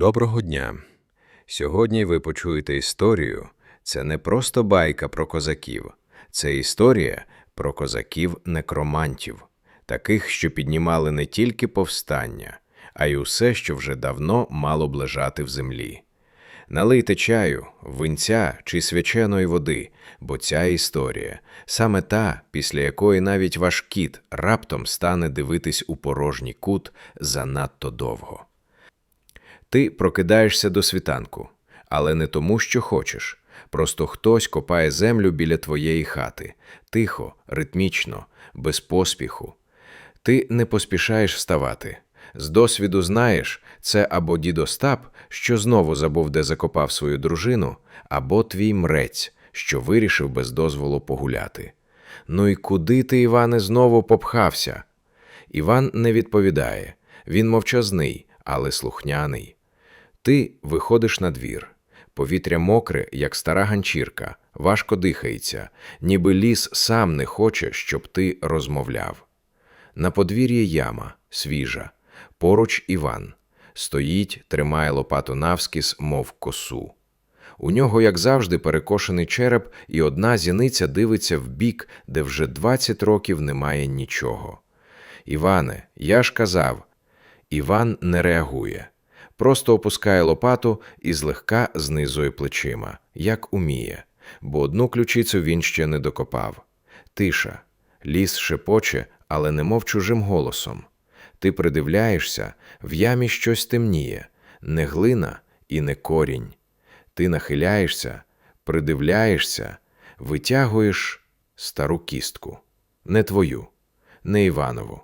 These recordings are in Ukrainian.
Доброго дня! Сьогодні ви почуєте історію. Це не просто байка про козаків, це історія про козаків-некромантів, таких, що піднімали не тільки повстання, а й усе, що вже давно мало б лежати в землі. Налийте чаю, винця чи свяченої води, бо ця історія саме та, після якої навіть ваш кіт раптом стане дивитись у порожній кут занадто довго. Ти прокидаєшся до світанку, але не тому, що хочеш. Просто хтось копає землю біля твоєї хати, тихо, ритмічно, без поспіху. Ти не поспішаєш вставати. З досвіду знаєш, це або дід Остап, що знову забув, де закопав свою дружину, або твій мрець, що вирішив без дозволу погуляти. Ну і куди ти, Іване, знову попхався? Іван не відповідає. Він мовчазний, але слухняний. Ти виходиш на двір. Повітря мокре, як стара ганчірка, важко дихається, ніби ліс сам не хоче, щоб ти розмовляв. На подвір'ї яма, свіжа, поруч Іван. Стоїть, тримає лопату навскіз, мов косу. У нього, як завжди, перекошений череп, і одна зіниця дивиться в бік, де вже двадцять років немає нічого. Іване, я ж казав. Іван не реагує, просто опускає лопату і злегка знизує плечима, як уміє, бо одну ключицю він ще не докопав. Тиша, ліс шепоче, але немов чужим голосом. Ти придивляєшся, в ямі щось темніє, не глина і не корінь. Ти нахиляєшся, придивляєшся, витягуєш стару кістку, не твою, не Іванову,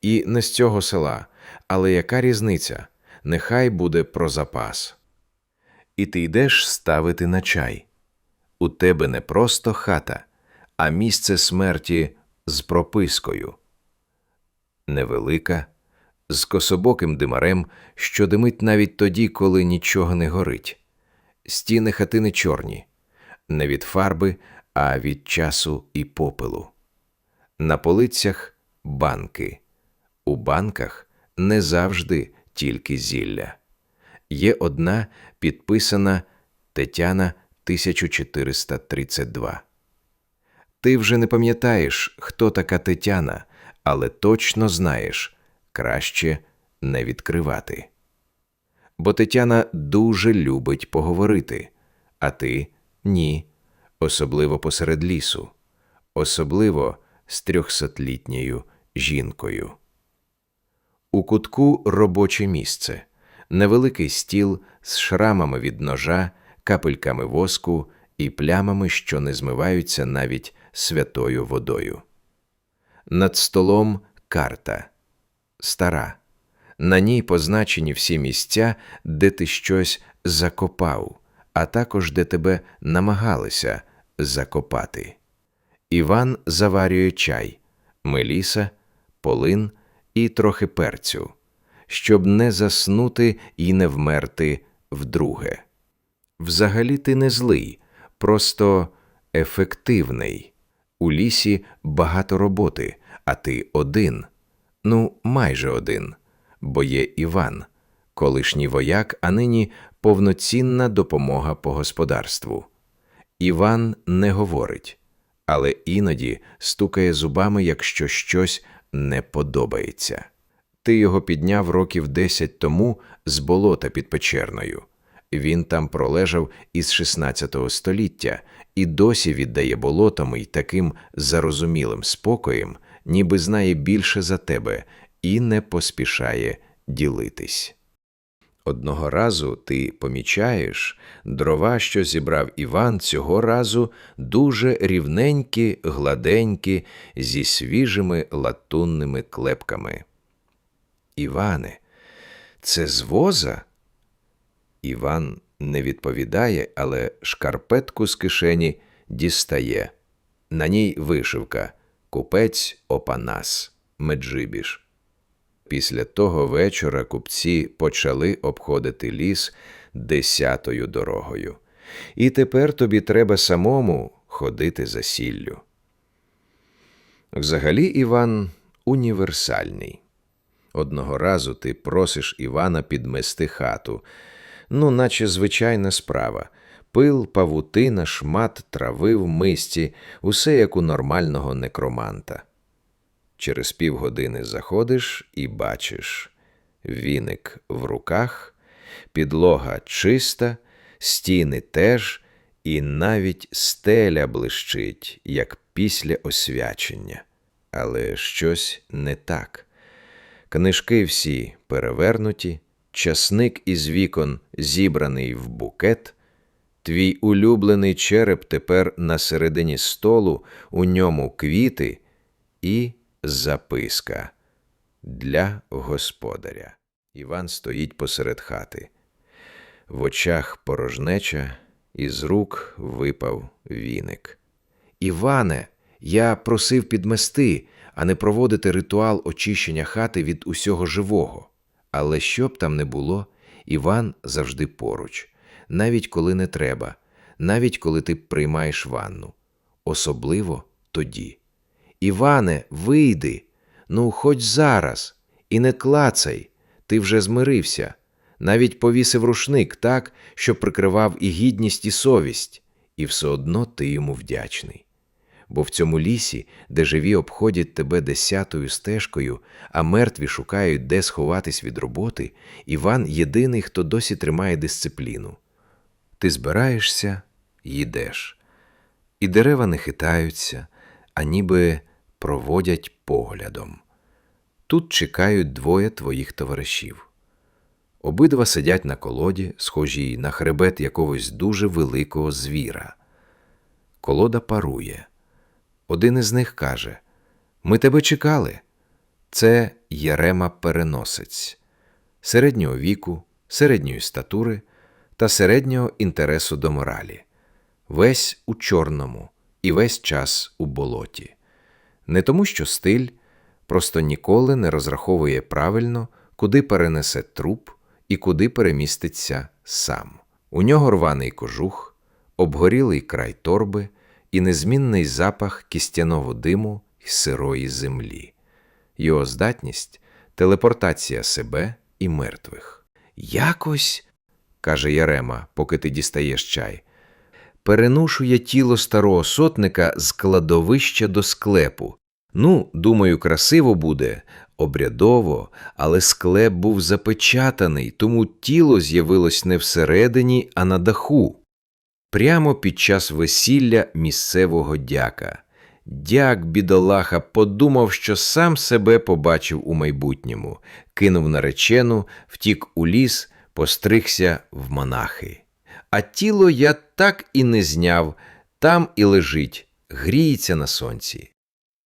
і не з цього села, але яка різниця? Нехай буде про запас. І ти йдеш ставити на чай. У тебе не просто хата, а місце смерті з пропискою. Невелика, з кособоким димарем, що димить навіть тоді, коли нічого не горить. Стіни хатини чорні, не від фарби, а від часу і попелу. На полицях банки. У банках не завжди тільки зілля. Є одна підписана Тетяна 1432. Ти вже не пам'ятаєш, хто така Тетяна, але точно знаєш краще не відкривати. Бо Тетяна дуже любить поговорити, а ти ні, особливо посеред лісу, особливо з трьохсотлітньою жінкою. У кутку робоче місце, невеликий стіл з шрамами від ножа, капельками воску і плямами, що не змиваються навіть святою водою. Над столом карта стара. На ній позначені всі місця, де ти щось закопав, а також де тебе намагалися закопати. Іван заварює чай, меліса, полин і трохи перцю, щоб не заснути і не вмерти вдруге. Взагалі ти не злий, просто ефективний. У лісі багато роботи, а ти один, ну майже один, бо є Іван, колишній вояк, а нині повноцінна допомога по господарству. Іван не говорить, але іноді стукає зубами, якщо щось не подобається. Ти його підняв років десять тому з болота під печерною. Він там пролежав із 16 століття і досі віддає болотам й таким зарозумілим спокоєм, ніби знає більше за тебе і не поспішає ділитись. Одного разу ти помічаєш, дрова, що зібрав Іван, цього разу дуже рівненькі, гладенькі, зі свіжими латунними клепками. Іване, це з воза? Іван не відповідає, але шкарпетку з кишені дістає. На ній вишивка Купець Опанас Меджибіш. Після того вечора купці почали обходити ліс десятою дорогою. І тепер тобі треба самому ходити за сіллю. Взагалі Іван універсальний. Одного разу ти просиш Івана підмести хату. Ну, наче звичайна справа. Пил, павутина, шмат трави в мисці, усе як у нормального некроманта. Через півгодини заходиш і бачиш віник в руках, підлога чиста, стіни теж, і навіть стеля блищить, як після освячення. Але щось не так. Книжки всі перевернуті, часник із вікон зібраний в букет. Твій улюблений череп тепер на середині столу, у ньому квіти і записка для господаря. Іван стоїть посеред хати. В очах порожнеча, із рук випав віник. Іване, я просив підмести, а не проводити ритуал очищення хати від усього живого. Але що б там не було, Іван завжди поруч, навіть коли не треба, навіть коли ти приймаєш ванну. Особливо тоді. Іване, вийди, ну хоч зараз, і не клацай, ти вже змирився. Навіть повісив рушник так, що прикривав і гідність, і совість, і все одно ти йому вдячний. Бо в цьому лісі, де живі обходять тебе десятою стежкою, а мертві шукають, де сховатись від роботи, Іван єдиний, хто досі тримає дисципліну. Ти збираєшся, їдеш, і дерева не хитаються, а ніби проводять поглядом. Тут чекають двоє твоїх товаришів. Обидва сидять на колоді, схожі на хребет якогось дуже великого звіра. Колода парує. Один із них каже: Ми тебе чекали. Це Єрема переносець, середнього віку, середньої статури та середнього інтересу до моралі, весь у чорному і весь час у болоті. Не тому, що стиль просто ніколи не розраховує правильно, куди перенесе труп і куди переміститься сам. У нього рваний кожух, обгорілий край торби і незмінний запах кістяного диму й сирої землі. Його здатність телепортація себе і мертвих. Якось, каже Ярема, поки ти дістаєш чай, перенушує тіло старого сотника з кладовища до склепу. Ну, думаю, красиво буде, обрядово, але склеп був запечатаний, тому тіло з'явилось не всередині, а на даху. Прямо під час весілля місцевого дяка. Дяк, бідолаха, подумав, що сам себе побачив у майбутньому, кинув наречену, втік у ліс, постригся в монахи. А тіло я так і не зняв, там і лежить, гріється на сонці.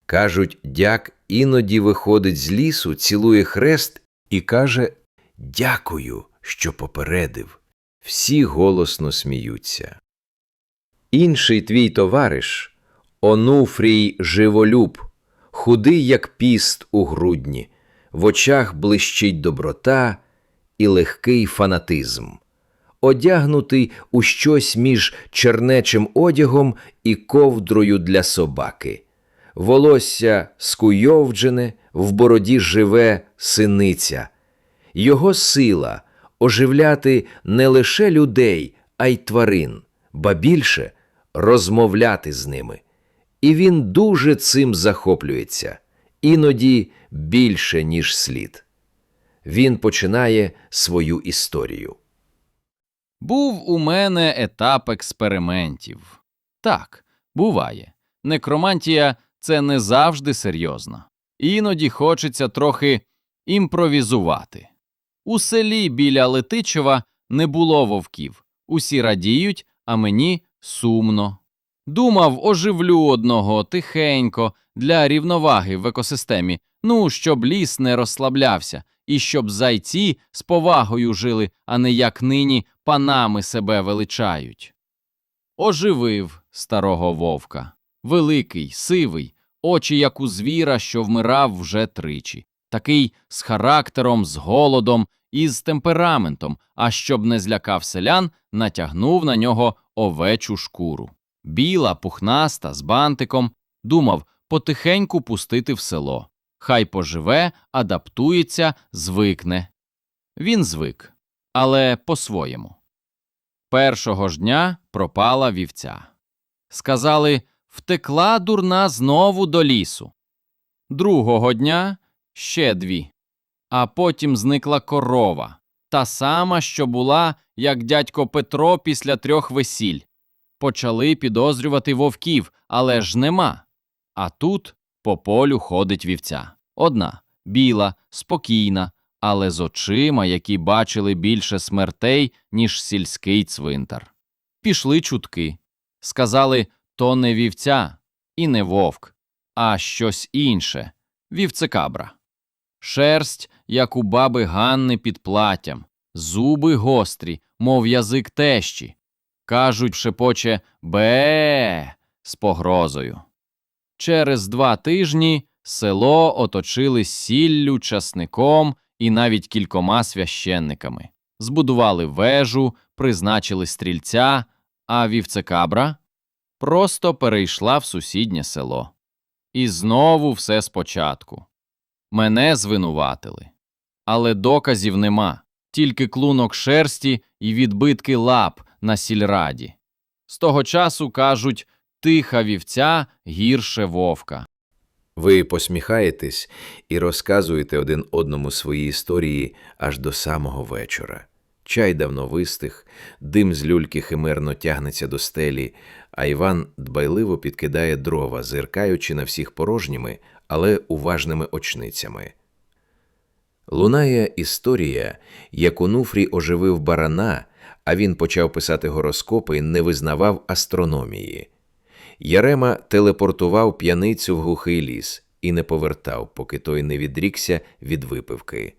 Кажуть, дяк іноді виходить з лісу, цілує хрест і каже Дякую, що попередив. Всі голосно сміються. Інший твій товариш Онуфрій Живолюб, худий, як піст у грудні, в очах блищить доброта і легкий фанатизм, одягнутий у щось між чернечим одягом і ковдрою для собаки волосся скуйовджене, в бороді живе синиця. Його сила оживляти не лише людей, а й тварин, ба більше розмовляти з ними. І він дуже цим захоплюється, іноді більше, ніж слід. Він починає свою історію. Був у мене етап експериментів. Так, буває. Некромантія це не завжди серйозно. Іноді хочеться трохи імпровізувати. У селі біля Летичева не було вовків. Усі радіють, а мені сумно. Думав, оживлю одного тихенько для рівноваги в екосистемі, ну, щоб ліс не розслаблявся, і щоб зайці з повагою жили, а не як нині панами себе величають. Оживив старого вовка великий, сивий, очі, як у звіра, що вмирав вже тричі, такий з характером, з голодом і з темпераментом, а щоб не злякав селян, натягнув на нього овечу шкуру. Біла, пухнаста, з бантиком, думав потихеньку пустити в село. Хай поживе, адаптується, звикне. Він звик, але по-своєму. Першого ж дня пропала вівця. Сказали, втекла дурна знову до лісу. Другого дня ще дві. А потім зникла корова, та сама, що була, як дядько Петро після трьох весіль. Почали підозрювати вовків, але ж нема. А тут по полю ходить вівця. Одна, біла, спокійна, але з очима, які бачили більше смертей, ніж сільський цвинтар. Пішли чутки. Сказали, то не вівця і не вовк, а щось інше вівцекабра. Шерсть, як у баби Ганни під платтям, зуби гострі, мов язик тещі. Кажуть, шепоче бе з погрозою. Через два тижні село оточили сіллю, часником і навіть кількома священниками. Збудували вежу, призначили стрільця, а вівцекабра просто перейшла в сусіднє село. І знову все спочатку. Мене звинуватили. Але доказів нема, тільки клунок шерсті і відбитки лап на сільраді. З того часу кажуть тиха вівця гірше вовка. Ви посміхаєтесь і розказуєте один одному свої історії аж до самого вечора. Чай давно вистих, дим з люльки химерно тягнеться до стелі, а Іван дбайливо підкидає дрова, зиркаючи на всіх порожніми, але уважними очницями. Лунає історія, як Онуфрій оживив барана, а він почав писати гороскопи і не визнавав астрономії. Ярема телепортував п'яницю в глухий ліс і не повертав, поки той не відрікся від випивки.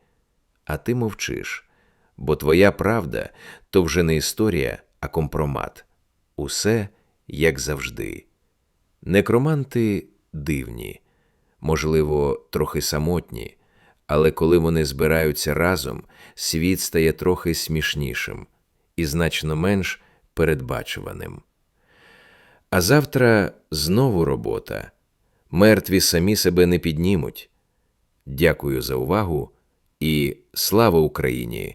А ти мовчиш, бо твоя правда то вже не історія, а компромат. Усе як завжди. Некроманти дивні, можливо, трохи самотні, але коли вони збираються разом, світ стає трохи смішнішим і значно менш передбачуваним. А завтра знову робота. Мертві самі себе не піднімуть. Дякую за увагу і слава Україні!